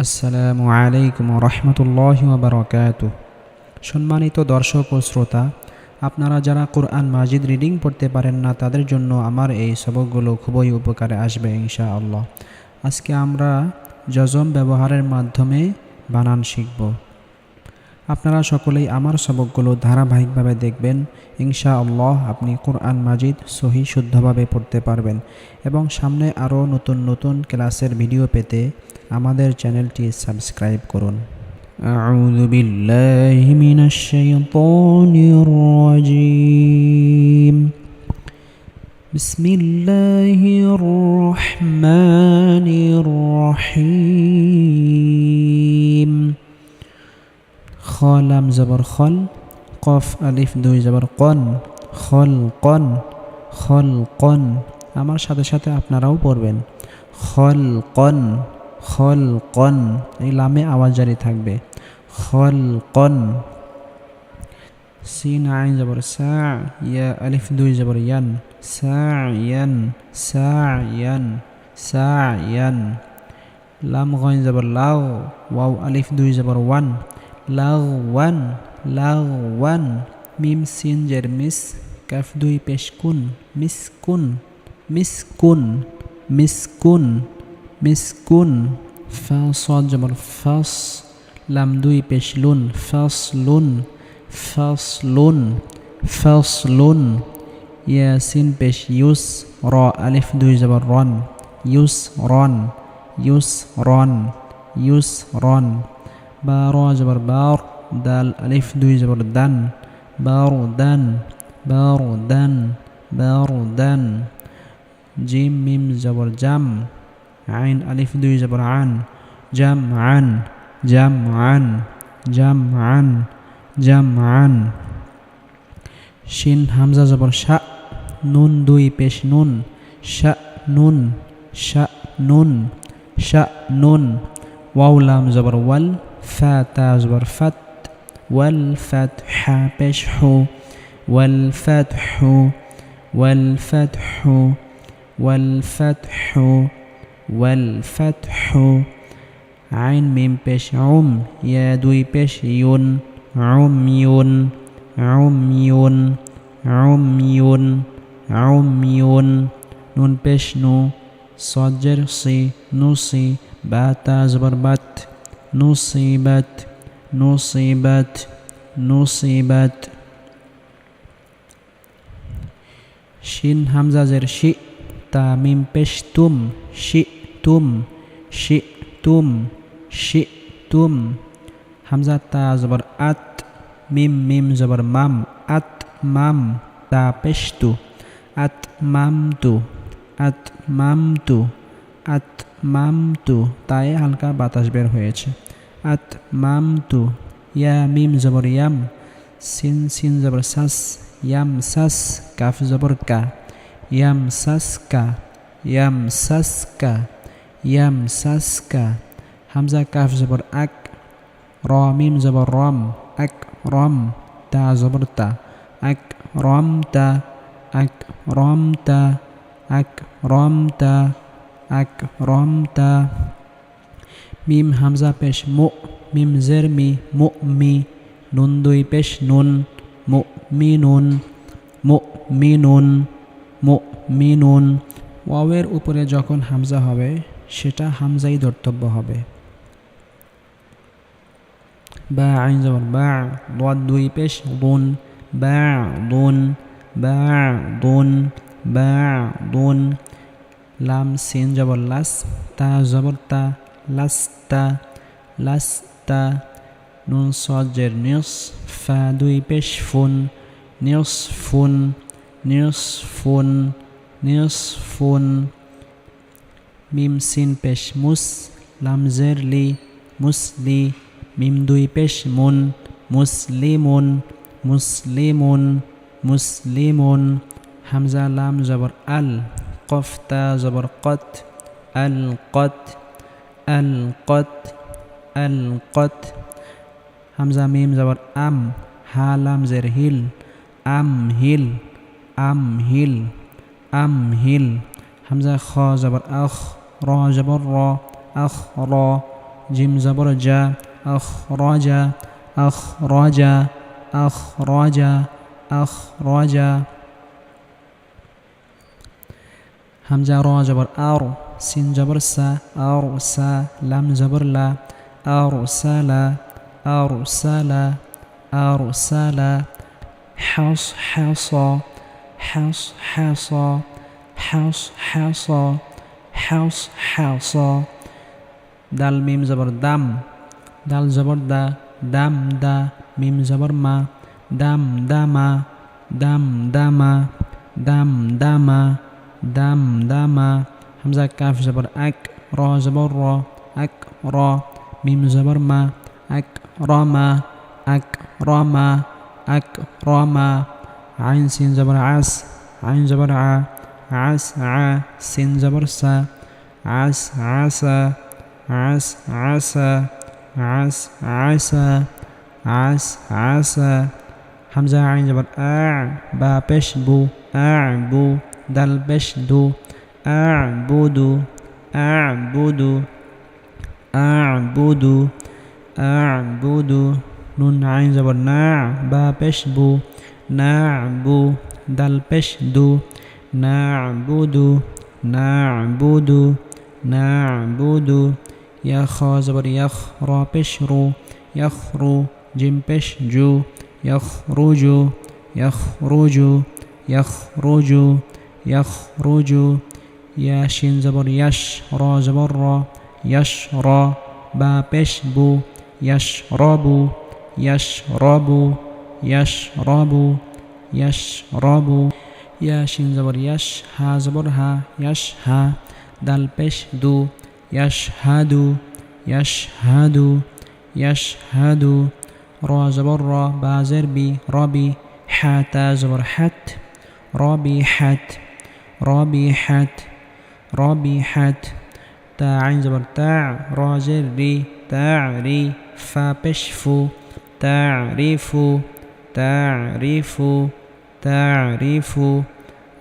আসসালামু আলাইকুম রহমতুল্লাহ বারকাত সম্মানিত দর্শক ও শ্রোতা, আপনারা যারা কোরআন মাজিদ রিডিং পড়তে পারেন না, তাদের জন্য আমার এই সবকগুলো খুবই উপকারে আসবে ইনশা আল্লাহ আজকে আমরা যজম ব্যবহারের মাধ্যমে বানান শিখব। আপনারা সকলেই আমার সবকগুলো ধারাবাহিকভাবে দেখবেন ইনশা আল্লাহ আপনি কোরআন মাজিদ সহি শুদ্ধভাবে পড়তে পারবেন এবং সামনে আরও নতুন নতুন ক্লাসের ভিডিও পেতে আমাদের চ্যানেলটি সাবস্ক্রাইব করুন أعوذ بالله من الشيطان الرجيم بسم الله الرحمن الرحيم লাম জবর খল কফ আলিফ দুই জবর কন খল কন খল কন আমার সাথে সাথে আপনারাও পড়বেন। খল কন খল কন এই লামে আওয়াজ জারি থাকবে। খল কন সিন আইন জবর সা ইয়া আলিফ দুই জবর ইয়ান সা ইয়ান সা ইয়ান সা ইয়ান লাম গইন জবর লাও ওয়াও আলিফ দুই জবর ওয়ান লাও ওয়ান লাও মিম সিন জের মিস, কাফ দুই পেশকুন, মিসকুন মিসকুন মিসকুন মিসকুন ফা সদ জবর ফাস, লাম দুই পেশলুন, ফাসলুন ফাসলুন ফাসলুন, ইয়াসিন পেশ ইউস, র, আলিফ দুই জবর রন, ইউস রন ইউস রন ইউস, রন। বা র জবর বার দাল আলিফ দুই জবর দান বার দান বার দান বার দান জিম মিম জবর জাম আইন আলিফ দুই জবর আন জাম আন জাম আন জাম আন জাম আন শিন হামজা জবর শা নুন দুই পেশ নুন শা নুন শা নুন শা নুন ওয়াও লাম জবর ওয়াল فاتا زبر فت والفتح بشحو والفتح والفتح والفتح والفتح. عين من بش عم. يا دوي بش يون عم يون عم يون عم يون نون بش نو صدر نو سي باتا زبر بات. ইউন উম ইউন উম ইউন উম ইউন নুন পেশ নু সজ্জের সি নুসি বা তা জবর বাত নুসিবাত নুসিবাত নুসিবাত শিন হামজাজের শি তা মিম পেশ তুম শি তুম শি তুম শি তুম হামজা তা জবর আত মিম মিম জবর মাম আত মাম তা পেশতু আত মাম তু আত মাম তু আত মাম তু তাই হালকা বাতাস বের হয়েছে। আত মাম তু ইয়া মিম জবর ইয়াম সিন সিন জবর সাস ইয়াম সাস কাফ জবর কা ইয়াম সাস কা ইয়াম সাস কা ইয়াম সাস কা হামজা কাফ জবর আক র মিম জবর রম আক রম তা জবর তা আক রম তা আক রম তা আক রম তা আক রম তা মিম হামজা পেশ মু, মিম জের মি, মু মি, নুন দুই পেশ নুন, মু মি নুন, মু মি নুন, মু মি নুন। ওয়াওয়ের উপরে যখন হামজা হবে, সেটা হামজাই ধর্তব্য হবে। বা আইন জবর বা দোয়াদ দুই পেশ দুন বা দুন বা দুন বা দুন লাম সিন জবর লাস, তা জবর তা লাস্তা লাস্তা নুন সজের নিউস ফা দুই পেশ ফুন নিউস ফুন নিউস ফুন নিউস ফুন মিম সিন পেশ মুস লামজের লি মুসলি মিম দুই পেশ মুন মুসলিমুন মুসলিমুন মুসলিমুন হামজা লাম জবর আল কফতা জবর কত আল কত আল কত আল কত হামজা মিম জবর আম হা লাম জের হিল আম হিল আম হিল আম হিল হামজা খ জবর আখ র জবর র আখ র জিম জবর জা আখ রজা আখ রজা আখ রজা আখ রজা হামজা র জবর আর সিন জবর সা আর সা লাম জবর লা আর সালা আর সালা আর সালা হাস হাস হাস হাস হাস হাস হাস হাস দাল মিম জবর দাম দাল জবর দা দাম দা মিম জবর মা দাম দামা দাম দামা দাম দামা দাম দামা همزة كاف زبر أك را زبر را أك را. ميم زبر ما أك راما أك راما أك راما عين سين زبر عس عين زبر ع عس ع سين زبر سا عس عسى عس عسى عس عسى عس عسى حمزة عين زبر أع با بش بو أعبو دل بشدو أعبد أعبد أعبد أعبد نون عين جبر ناع با بش بو نعبو دل بش دو نعبد نعبد نعبد يا خا زبر يخ را بشرو يخرو جيم بش جو يخرج يخرج يخرج یا شین زبر یش را زبر را یش را با پش بو یش را بو یش را بو یش را بو یش را بو. یا شین زبر یش ها زبر ها یش ها دل پش دو یش ها دو یش ها دو یش ها دو. را زبر را با زر بی را بی حتا زبر حت را بی حت را بی حت. ربي حت تا عين زبر تاع را زر ري تعري فا بشفو تعرف تعرف تعرف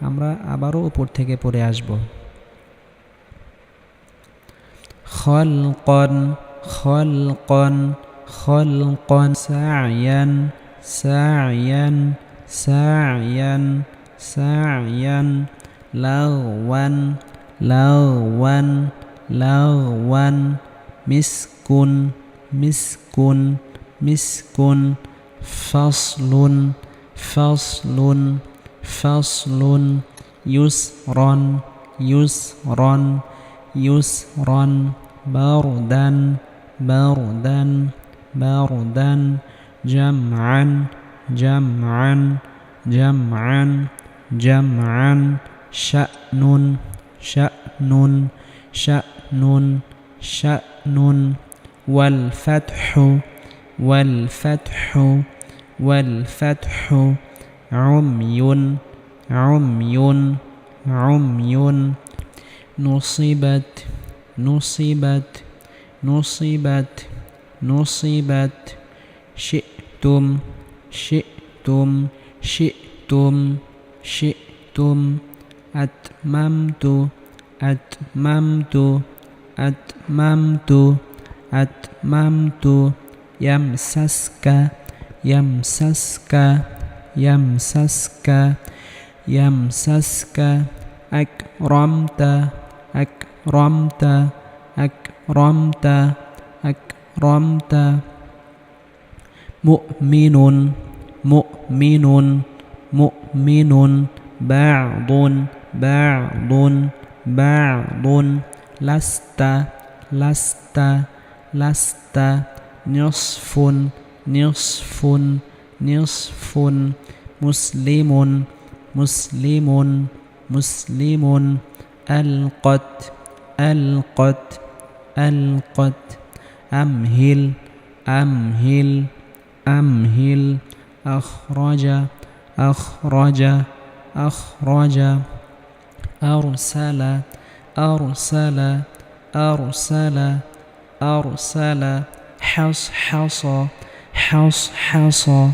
আমরা আবারও উপর থেকে পড়ে আসবো خلقا خلقا خلقا سعيا سعيا سعيا سعيا لغوا lawan lawan miskun miskun miskun faslun faslun faslun yusron yusron yusron bardan bardan bardan jam'an jam'an jam'an jam'an sya'nun. شأن شأن شأن والفتح والفتح والفتح عمي عمي عمي. نصبت نصبت نصبت نصبت. شئتم شئتم شئتم شئتم. atmamtu atmamtu atmamtu atmamtu yamsaska yamsaska yamsaska yamsaska akramta akramta akramta akramta. Mu'minun mu'minun mu'minun ba'dun. بعض بعض. لست لست لست. نصف نصف نصف. مسلم مسلم مسلم. ألقت ألقت ألقت. أمهل أمهل أمهل. أخرج أخرج أخرج. أرسل أرسل أرسل أرسل. حص حصى حص حصى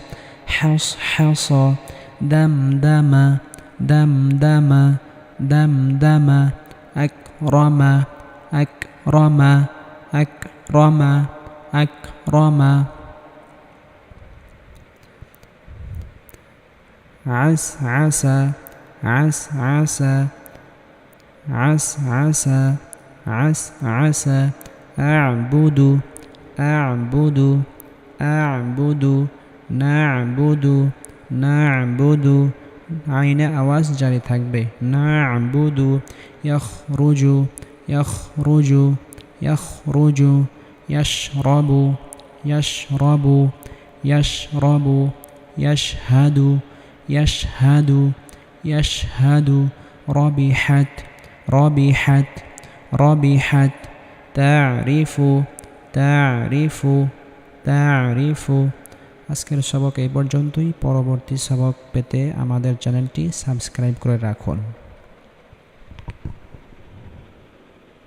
حص حصى دمدم دمدم دمدم أكرم أكرم أكرم أكرم. عس عسى عس عسى عس عسى عس عسى أعبد أعبد أعبد نعبد نعبد আইনে আওয়াজ জারি থাকবে না'বুদু ইয়াখরুজু ইয়াখরুজু ইয়াখরুজু ইয়াশরাবু ইয়াশরাবু ইয়াশরাবু ইয়াশহাদু ইয়াশহাদু ইয়াশহাদু রবিহাত রবিহাত ربحت, تعرف تعرف تعرف. আজকের সবক এই পর্যন্তই। পরবর্তী সবক পেতে আমাদের চ্যানেলটি সাবস্ক্রাইব করে রাখুন।